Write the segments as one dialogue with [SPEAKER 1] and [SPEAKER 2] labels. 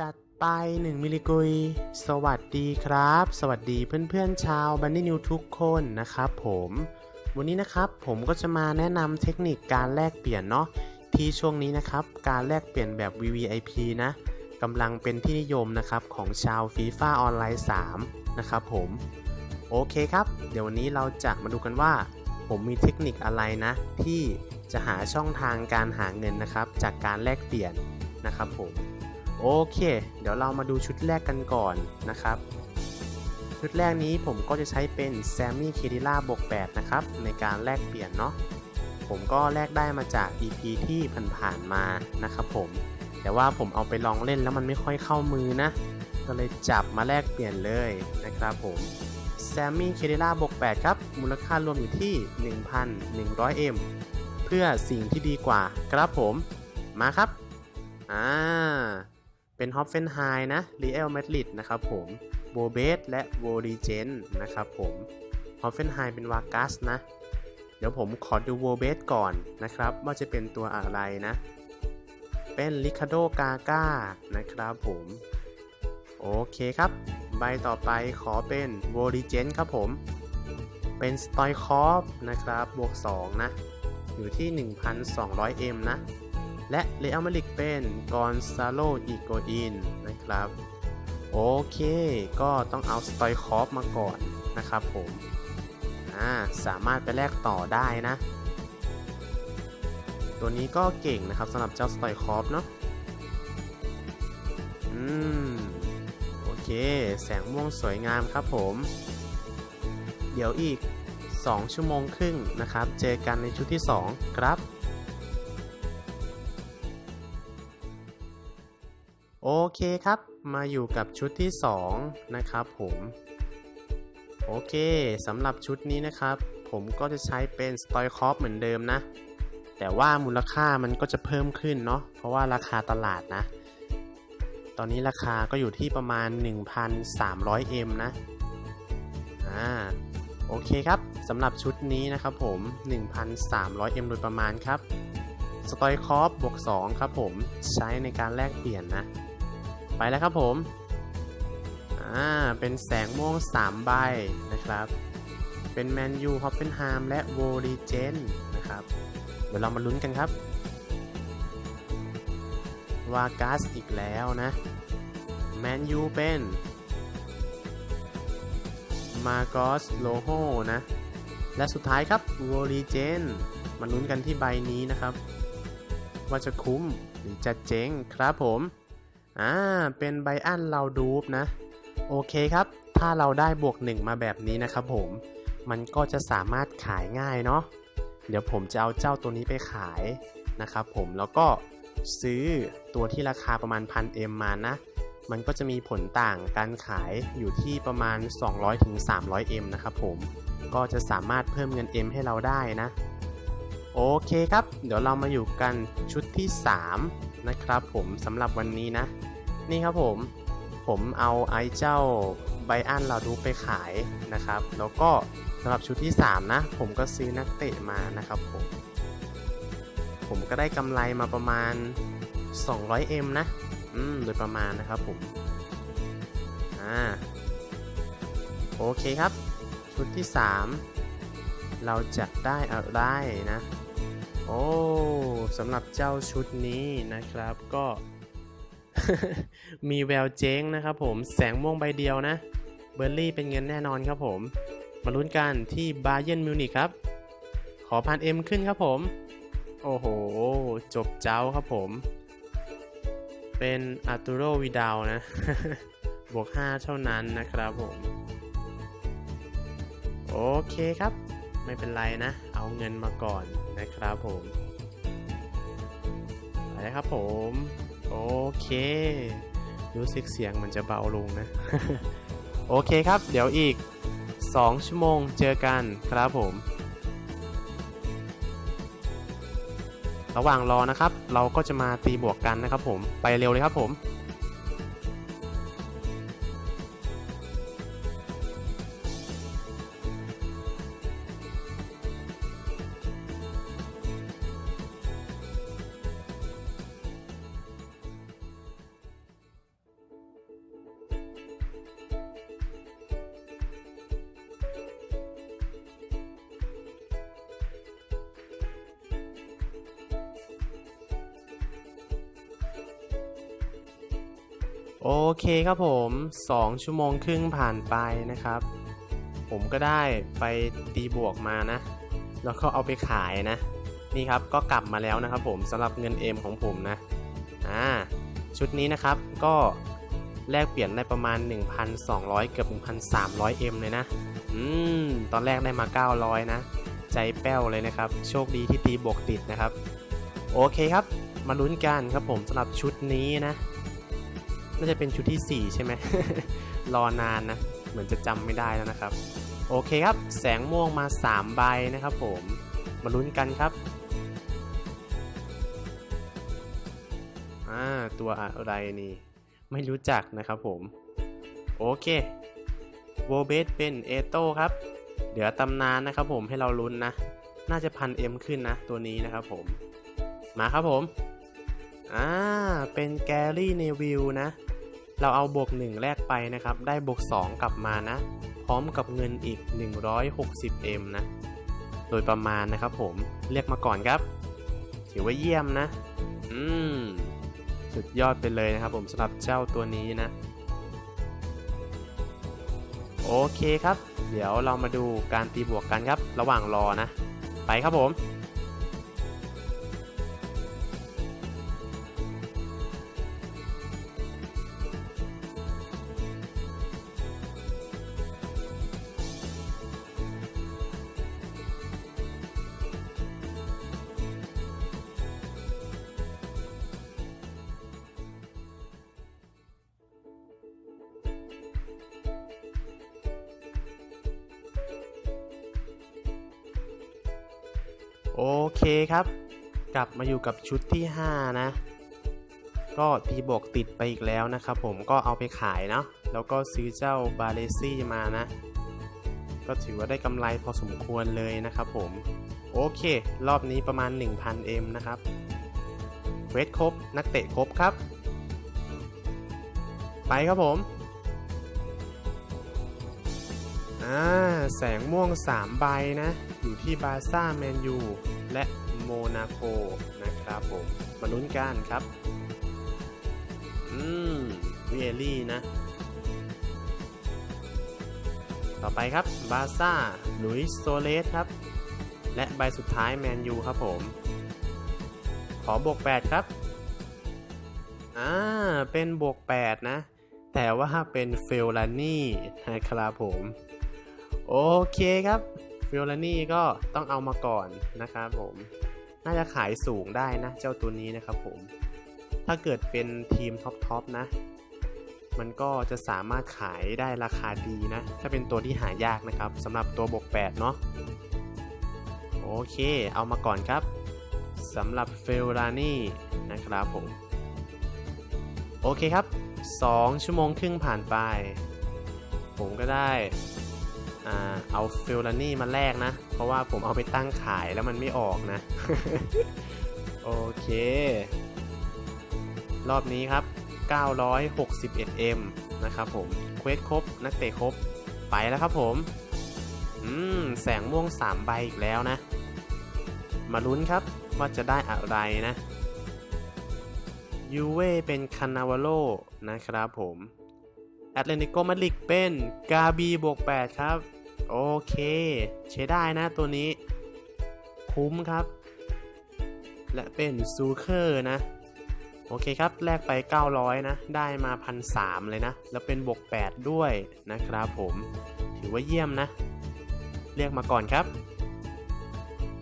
[SPEAKER 1] จัดไป 1 มิลลิกุย สวัสดีครับ สวัสดีเพื่อนๆชาวบันนี่นิวทุกคนนะครับผม วันนี้นะครับผมก็จะมาแนะนำเทคนิคการแลกเปลี่ยนเนาะที่ช่วงนี้นะครับ การแลกเปลี่ยนแบบ VVIP นะกำลังเป็นที่นิยมนะครับของชาว FIFA ออนไลน์3นะครับผม โอเคครับ เดี๋ยววันนี้เราจะมาดูกันว่า ผมมีเทคนิคอะไรนะ ที่จะหาช่องทางการหาเงินนะครับ จากการแลกเปลี่ยนนะครับผม โอเค เดี๋ยวเรามาดูชุดแรกกันก่อนนะครับ ชุดแรกนี้ผมก็จะใช้เป็นแซมมี่เคดิล่าบวก8นะครับ ในการแลกเปลี่ยนเนาะผมก็แลกได้มาจาก EP ที่ผ่านๆมานะครับผม แต่ว่าผมเอาไปลองเล่นแล้วมันไม่ค่อยเข้ามือนะ ก็เลยจับมาแลกเปลี่ยนเลยนะครับผมแซมมี่เคดิล่าบวก8ครับ มูลค่ารวมอยู่ที่ 1,100M เพื่อสิ่งที่ดีกว่าครับผม มาครับ อ่า เป็นฮอปเฟนไฮนะรีเอลเมดริดนะครับผมโบเบสและโวดีเจนนะครับผมฮอปเฟนไฮเป็นวากัสนะ เดี๋ยวผมขอดูโวเบสก่อนนะครับ ว่าจะเป็นตัวอะไรนะ เป็นลิคาโดกาก้านะครับผม โอเคครับ ใบต่อไปขอเป็นโวดีเจนครับผม เป็นสไตคอฟนะครับบวก 2 นะ อยู่ที่ 1,200M นะ และเลอัลมาลิกเป็นกอนซาโลอีโกอินนะครับ โอเค ก็ต้องเอาสไตคอฟมาก่อนนะครับผม อ่า สามารถไปแลกต่อได้นะ ตัวนี้ก็เก่งนะครับสำหรับเจ้าสไตคอฟเนาะ อืม โอเค แสงม่วงสวยงามครับผม เดี๋ยวอีก 2 ชั่วโมงครึ่งนะครับ เจอกันในชุดที่ 2 ครับ โอเคครับ มาอยู่กับชุดที่ 2 นะครับผม โอเคสำหรับชุดนี้นะครับ ผมก็จะใช้เป็นสตอยคอฟเหมือนเดิมนะ แต่ว่ามูลค่ามันก็จะเพิ่มขึ้นเนาะเพราะว่าราคาตลาดนะ ตอนนี้ราคาก็อยู่ที่ประมาณ 1,300M นะอ่าโอเคครับสำหรับชุดนี้นะครับผม 1,300M โดยประมาณครับสตอยคอฟบวก 2 ครับผมใช้ในการแลกเปลี่ยนนะ ไปแล้วครับผม อ่า เป็นแสงม่วง 3 ใบนะครับ เป็นแมนยูฮอปเปนไฮม์และโวลีเจนนะครับ เดี๋ยวเรามาลุ้นกันครับ วากัสอีกแล้วนะ แมนยูเป็นมาโกสโลโฮนะ และสุดท้ายครับโวลีเจนมาลุ้นกันที่ใบนี้นะครับ ว่าจะคุ้มหรือจะเจ๊งครับผม อ่า เป็นไบอันเราดูฟนะ โอเคครับ ถ้าเราได้บวกหนึ่งมาแบบนี้นะครับผม มันก็จะสามารถขายง่ายเนาะ เดี๋ยวผมจะเอาเจ้าตัวนี้ไปขายนะครับผม แล้วก็ซื้อตัวที่ราคาประมาณ 1000M มานะ มันก็จะมีผลต่างการขายอยู่ที่ประมาณ 200-300M นะครับผม ก็จะสามารถเพิ่มเงิน M ให้เราได้นะ โอเคครับ เดี๋ยวเรามาอยู่กันชุดที่ 3 นะครับ ผมสำหรับวันนี้นะ นี่ครับผมผมเอาไอ้เจ้าไบอันเราดูไปขายนะครับ แล้วก็สำหรับชุดที่ 3 นะ ผมก็ซื้อนักเตะมานะครับผมผมก็ได้กำไรมาประมาณ 200M นะ อืม โดยประมาณนะครับผม อ่า โอเคครับ ชุดที่ 3 เราจะได้อะไรนะ อ้สำหรับเจ้าชุดนี้นะครับก็ มีแววเจ๊งนะครับผมแสงม่วงใบเดียวนะ เบอร์รี่เป็นเงินแน่นอนครับผม มาลุ้นกันที่บาเยนมิวนิกครับ ขอพันเอ็มขึ้นครับผม โอ้โห จบเจ้าครับผม เป็นอาร์ตูโรวิดาวนะ บวก 5 เท่านั้นนะครับผม โอเคครับ ไม่เป็นไรนะ เอาเงินมาก่อน นะครับผมไปเลยครับผม โอเค รู้สึกเสียงมันจะเบาลงนะ โอเคครับ เดี๋ยวอีก 2 ชั่วโมงเจอกันครับผม ระหว่างรอนะครับ เราก็จะมาตีบวกกันนะครับผม ไปเร็วเลยครับผม โอเคครับผม 2 ชั่วโมงครึ่งผ่านไปนะครับ ผมก็ได้ไปตีบวกมานะ แล้วก็เอาไปขายนะ นี่ครับก็กลับมาแล้วนะครับผมสำหรับเงิน M ของผมนะอ่าชุดนี้นะครับก็แลกเปลี่ยนได้ประมาณ 1,200 เกือบ 1,300 M เลยนะ อืม ตอนแรกได้มา 900 นะ ใจแป้วเลยนะครับ โชคดีที่ตีบวกติดนะครับ โอเคครับ มาลุ้นกันครับผมสำหรับชุดนี้นะ น่าจะเป็นชุดที่ 4 ใช่ไหม รอนานนะ เหมือนจะจำไม่ได้แล้วนะครับ โอเคครับ แสงม่วงมา 3 ใบนะครับผม มาลุ้นกันครับอ่าตัวอะไรนี่ ไม่รู้จักนะครับผม โอเคโวเบสเป็นเอโต้ครับ เดี๋ยวตำนานนะครับผมให้เราลุ้นนะ น่าจะพันเอ็มขึ้นนะ ตัวนี้นะครับผม มาครับผม อ่า เป็นแกรี่เนวิลนะ เราเอาบวก 1 แลกไปนะครับ ได้บวก 2 กลับมานะ พร้อมกับเงินอีก 160M นะ โดยประมาณนะครับผม เรียกมาก่อนครับ ถือว่าเยี่ยมนะ อืม สุดยอดไปเลยนะครับผมสำหรับเจ้าตัวนี้นะ โอเคครับ เดี๋ยวเรามาดูการตีบวกกันครับ ระหว่างรอนะ ไปครับผม โอเคครับ กลับมาอยู่กับชุดที่ 5 นะ ก็ตีบวกติดไปอีกแล้วนะครับผมก็เอาไปขายเนาะแล้วก็ซื้อเจ้าบาเลซี่มานะ ก็ถือว่าได้กำไรพอสมควรเลยนะครับผม โอเค รอบนี้ประมาณ 1,000M นะครับเวทครบ นักเตะครบครับ ไปครับผมอ่าแสงม่วง 3 ใบนะ อยู่ที่บาซ่าแมนยูและโมนาโกนะครับผมมาลุ้นกันครับ อืมเวลลี่นะ ต่อไปครับบาซ่าหลุยส์โซเลสครับ และใบสุดท้ายแมนยูครับผม ขอบวก 8 ครับอ่าเป็นบวก 8 นะ แต่ว่าเป็นเฟลลานี่นะครับผม โอเคครับ ฟิลลานี่ก็ต้องเอามาก่อนนะครับผม น่าจะขายสูงได้นะ เจ้าตัวนี้นะครับผม ถ้าเกิดเป็นทีมท็อปๆนะ มันก็จะสามารถขายได้ราคาดีนะ ถ้าเป็นตัวที่หายากนะครับสำหรับตัวบก8เนาะ โอเค เอามาก่อนครับสำหรับเฟลลานี่นะครับผม โอเคครับ 2 ชั่วโมงครึ่งผ่านไป ผมก็ได้ อ่าเอาฟิลลานี่มาแลกนะ เพราะว่าผมเอาไปตั้งขายแล้วมันไม่ออกนะ โอเค รอบนี้ครับ 961M นะครับผม เควสครบ นักเตะครบ ไปแล้วครับผม อืม แสงม่วง 3 ใบอีกแล้วนะ มาลุ้นครับว่าจะได้อะไรนะยูเว่เป็นคานาวาโลนะครับผม แอตเลติโกมาดริดเป็นกาบีบวก8ครับ โอเคใช้ได้นะตัวนี้ คุ้มครับ และเป็นซูเคอร์นะ โอเคครับ แลกไป 900 นะ ได้มา1,300เลยนะ แล้วเป็นบวก 8 ด้วยนะครับผม ถือว่าเยี่ยมนะ เรียกมาก่อนครับ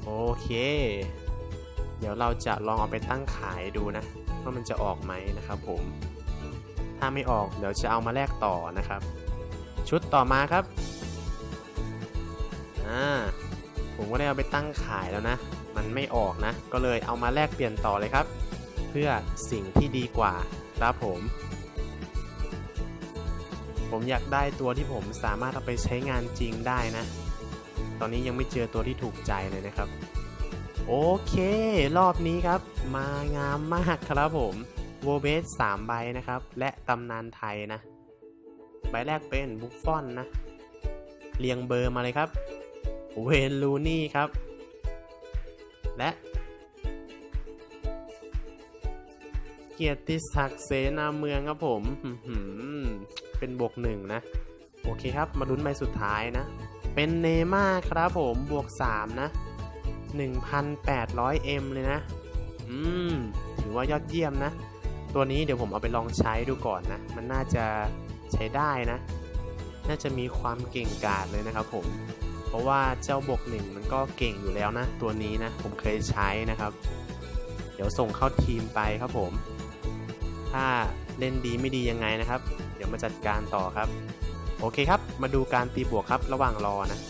[SPEAKER 1] โอเค เดี๋ยวเราจะลองเอาไปตั้งขายดูนะ ว่ามันจะออกไหมนะครับผม ถ้าไม่ออกเดี๋ยวจะเอามาแลกต่อนะครับ ชุดต่อมาครับอ่าผมก็ได้เอาไปตั้งขายแล้วนะ มันไม่ออกนะ ก็เลยเอามาแลกเปลี่ยนต่อเลยครับ เพื่อสิ่งที่ดีกว่าครับผม ผมอยากได้ตัวที่ผมสามารถเอาไปใช้งานจริงได้นะ ตอนนี้ยังไม่เจอตัวที่ถูกใจเลยนะครับ โอเค รอบนี้ครับ มางามมากครับผม โวเบส3ใบนะครับ และตำนานไทยนะ ใบแรกเป็นบุฟฟอนนะ เรียงเบอร์มาเลยครับ เวนลูนี่ครับ และเกียรติศักดิ์เสนาเมืองครับผมเป็นบวกหนึ่งนะ โอเคครับ มาลุ้นใบสุดท้ายนะ เป็นเนม่าครับผมบวก 3 นะ 1,800M เลยนะ อืม ถือว่ายอดเยี่ยมนะ ตัวนี้เดี๋ยวผมเอาไปลองใช้ดูก่อนนะ มันน่าจะใช้ได้นะ น่าจะมีความเก่งกาจเลยนะครับผม เพราะว่าเจ้าบวกหนึ่งมันก็เก่งอยู่แล้วนะ ตัวนี้นะ ผมเคยใช้นะครับ เดี๋ยวส่งเข้าทีมไปครับผม ถ้าเล่นดีไม่ดียังไงนะครับ เดี๋ยวมาจัดการต่อครับ โอเคครับ มาดูการตีบวกครับระหว่างรอนะ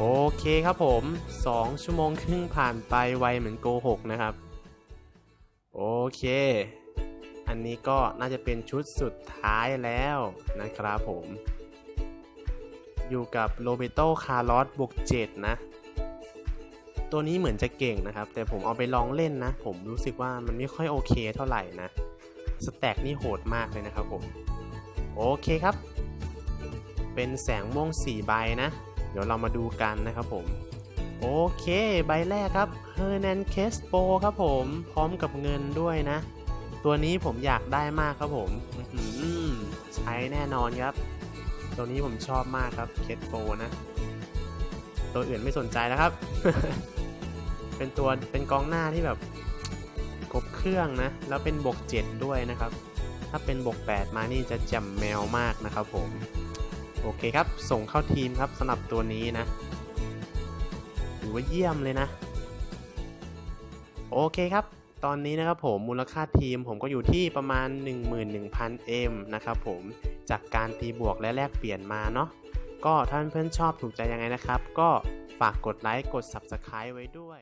[SPEAKER 1] โอเคครับผม 2 ชั่วโมงครึ่งผ่านไปไวเหมือนโกหกนะครับ โอเค อันนี้ก็น่าจะเป็นชุดสุดท้ายแล้วนะครับผม อยู่กับโรเบโตคาร์ลอสบวก7นะ ตัวนี้เหมือนจะเก่งนะครับ แต่ผมเอาไปลองเล่นนะ ผมรู้สึกว่ามันไม่ค่อยโอเคเท่าไหร่นะ สแต็กนี่โหดมากเลยนะครับผม โอเคครับ เป็นแสงม่วง 4 ใบนะ ดี๋ยวเรามาดูกันนะครับผม โอเค ใบแรกครับ h e r n a n d c a s p o ครับผมพร้อมกับเงินด้วยนะ ตัวนี้ผมอยากได้มากครับผมใช้แน่นอนครับ ตัวนี้ผมชอบมากครับเคสโปนะ ตัวอื่นไม่สนใจแล้วครับ เป็นตัวเป็นกองหน้าที่แบบครบเครื่องนะ แล้วเป็นบวก7ด้วยนะครับ ถ้าเป็นบวก8มานี่จะจ่มแมวมากนะครับผม โอเคครับ ส่งเข้าทีมครับสำหรับตัวนี้นะถือว่าเยี่ยมเลยนะ โอเคครับ ตอนนี้นะครับผมมูลค่าทีมผมก็อยู่ที่ประมาณ 11,000M นะครับผมจากการตีบวกและแลกเปลี่ยนมาเนาะก็ถ้าเพื่อนๆชอบถูกใจยังไงนะครับ ก็ฝากกดไลค์กด Subscribe ไว้ด้วย